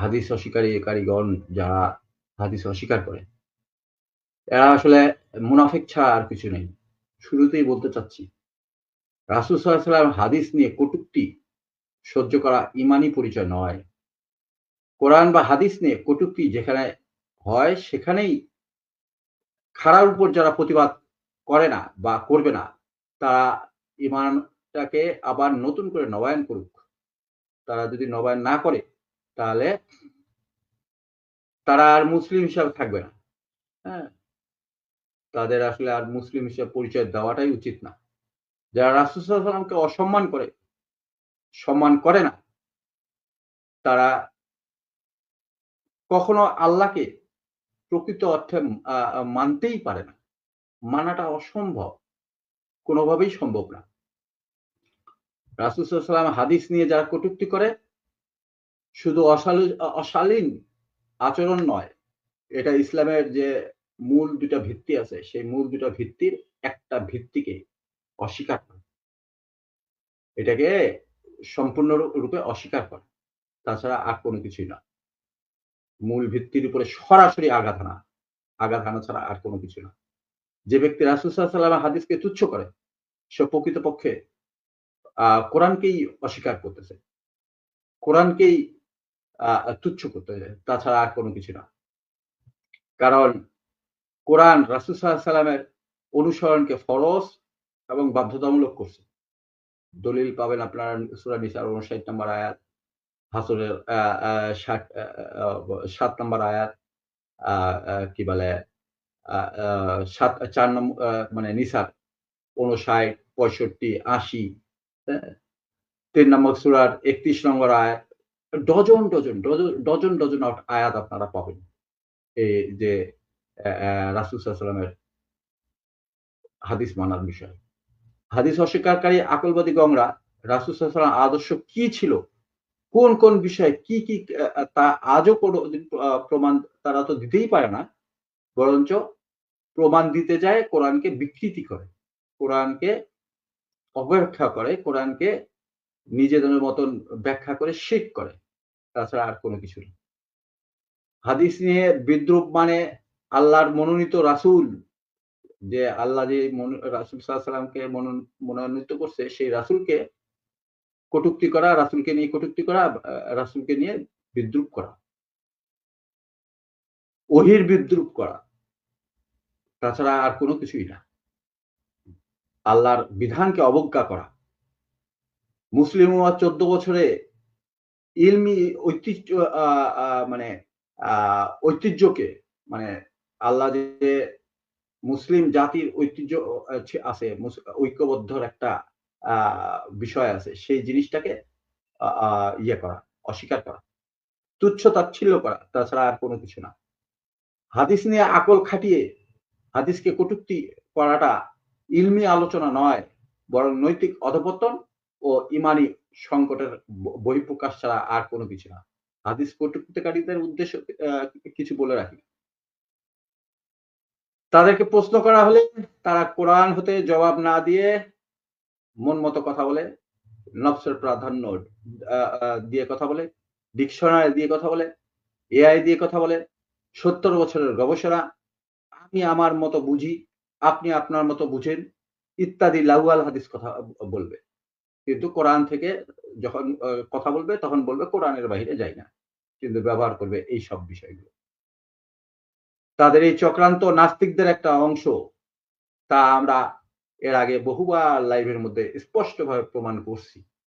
হাদিস অস্বীকারী কারিগণ যারা হাদিস অস্বীকার করে। এরা আসলে মুনাফিক ছাড়া আর কিছু নেই। শুরুতেই বলতে চাচ্ছি, রাসুল সাল্লাম হাদিস নিয়ে কটুক্তি সহ্য করা ইমানি পরিচয় নয়। কোরআন বা হাদিস নিয়ে কটুক্তি যেখানে হয়, সেখানেই খারার উপর যারা প্রতিবাদ করে না বা করবে না, তারা ইমানটাকে আবার নতুন করে নবায়ন করুক। তারা যদি নবায়ন না করে তাহলে তারা আর মুসলিম হিসাবে থাকবে না। হ্যাঁ। তাদের আসলে আর মুসলিম হিসাবে পরিচয় দেওয়াটাই উচিত না। যারা রাসুসাল্লামকে অসম্মান করে সম্মান করে না তারা কখনো আল্লাহকে প্রকৃত অর্থে মানতেই পারে না। মানাটা অসম্ভব কোনোভাবেই সম্ভব না। রাসুসাল্লাম হাদিস নিয়ে যারা কটুক্তি করে শুধু অশালীন আচরণ নয়, এটা ইসলামের যে মূল দুটা ভিত্তি আছে, সেই মূল দুটা ভিত্তির একটা ভিত্তিকে অস্বীকার করে। এটাকে সম্পূর্ণ রূপে অস্বীকার করে। তাছাড়া আর কোনো কিছুই না মূল ভিত্তির উপরে সরাসরি আঘাত আনা আঘাত আনা ছাড়া আর কোনো কিছু না যে ব্যক্তি রাসুসাল্লামের হাদিসকে তুচ্ছ করে, সে প্রকৃতপক্ষে আহ কোরআনকেই অস্বীকার করতেছে। কোরআনকেই তুচ্ছ করতেছে তাছাড়া আর কোনো কিছু না। কারণ কোরআন রাসুসাল্লামের অনুসরণকে ফরজ এবং বাধ্যতামূলক করছে। দলিল পাবেন আপনার সুরা নিসার উনষাট নম্বর আয়াত, হাসরের ষাট সাত নম্বর আয়াত কি বলে সাত, চার নম্বর মানে নিসার উনষাট পঁয়ষট্টি, আশি তিন নম্বর সুরার একত্রিশ নম্বর আয়াত ডজন ডজন ডজন ডজন আয়াত আপনারা পাবেন। এই যে রাসুল সাল্লামের হাদিস মানার বিষয়। হাদিস অস্বীকারী আকলবাদী গংরা রাসুল আদর্শ কি ছিল? কোন কোন বিষয়ে কি কি তা আজও কোনো প্রমাণ তারা তো দিতেই পারে না। বরঞ্চ প্রমাণ দিতে যায়, কোরআনকে বিকৃতি করে, কোরআনকে অবব্যাখ্যা করে, কোরআনকে নিজেদের মতন ব্যাখ্যা করে শেখ করে। তাছাড়া আর কোনো কিছু নেই হাদিস নিয়ে বিদ্রুপ মানে আল্লাহর মনোনীত রাসুল। যে আল্লাহ যে রাসুল সাল্লামকে মনোনীত করছে, সেই রাসুলকে কটুক্তি করা, রাসুলকে নিয়ে কটুক্তি করা রাসুলকে নিয়ে বিদ্রুপ করা। ওহির বিদ্রুপ করা। তাছাড়া আর কোনো কিছুই না। আল্লাহর বিধানকে অবজ্ঞা করা। মুসলিম চোদ্দ বছরে ইলমি, ঐতিহ্য মানে ঐতিহ্যকে মানে আল্লাহ যে মুসলিম জাতির ঐতিহ্য আছে ঐক্যবদ্ধর একটা বিষয় আছে, সেই জিনিসটাকে ইয়ে করা, অস্বীকার করা, তুচ্ছ তাচ্ছিল্য করা, তাছাড়া আর কোনো কিছু না। হাদিস নিয়ে আকল খাটিয়ে, হাদিসকে কটুক্তি করাটা ইলমি আলোচনা নয়, বরং নৈতিক অধপতন ও ইমানি সংকটের বহিঃপ্রকাশ ছাড়া আর কোনো কিছু না। হাদিস কটুক্তিকারীদের উদ্দেশ্য কিছু বলে রাখি। তাদেরকে প্রশ্ন করা হলে তারা কোরআন হতে জবাব না দিয়ে মন মতো কথা বলে, নফসের প্রাধান্য দিয়ে কথা বলে, ডিকশনারি দিয়ে কথা বলে, এআই দিয়ে কথা বলে, সত্তর বছরের গবেষণা, আমি আমার মতো বুঝি, আপনি আপনার মতো বুঝেন, ইত্যাদি লাউয়াল হাদিস কথা বলবে। কিন্তু কোরআন থেকে যখন কথা বলবে, তখন বলবে কোরআনের বাহিরে যাই না। কিন্তু ব্যবহার করবে এই সব বিষয়গুলো। তাদের এই চক্রান্ত নাস্তিকদের একটা অংশ। তা আমরা এর আগে বহুবার লাইভের মধ্যে স্পষ্টভাবে প্রমাণ করছি।